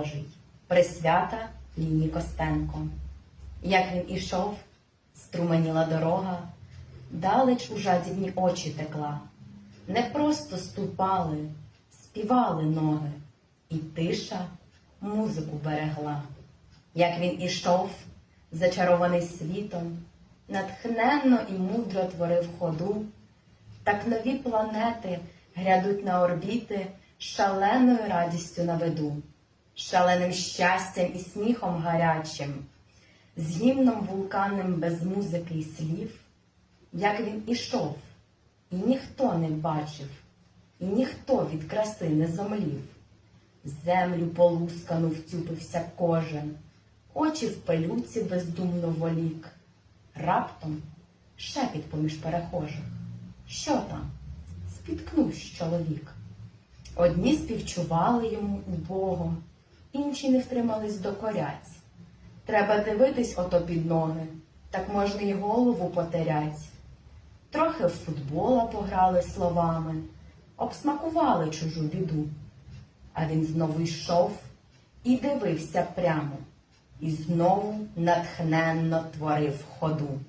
Божий, присвята Ліні Костенко. Як він ішов, струменіла дорога, далеч у жадібні очі текла. Не просто ступали, співали ноги, і тиша музику берегла. Як він ішов, зачарований світом, натхненно і мудро творив ходу, так нові планети грядуть на орбіти шаленою радістю на виду, шаленим щастям і сміхом гарячим, з гімном вулканним без музики і слів, як він ішов, і ніхто не бачив, і ніхто від краси не зомлів. Землю полускану втюпився кожен, очі в пелюці бездумно волік. Раптом шепіт поміж перехожих. Що там? Спіткнувсь чоловік. Одні співчували йому убого, інші не втримались до коряць. Треба дивитись ото під ноги, так можна й голову потерять. Трохи в футбола пограли словами, обсмакували чужу біду. А він знову йшов і дивився прямо, і знову натхненно творив ходу.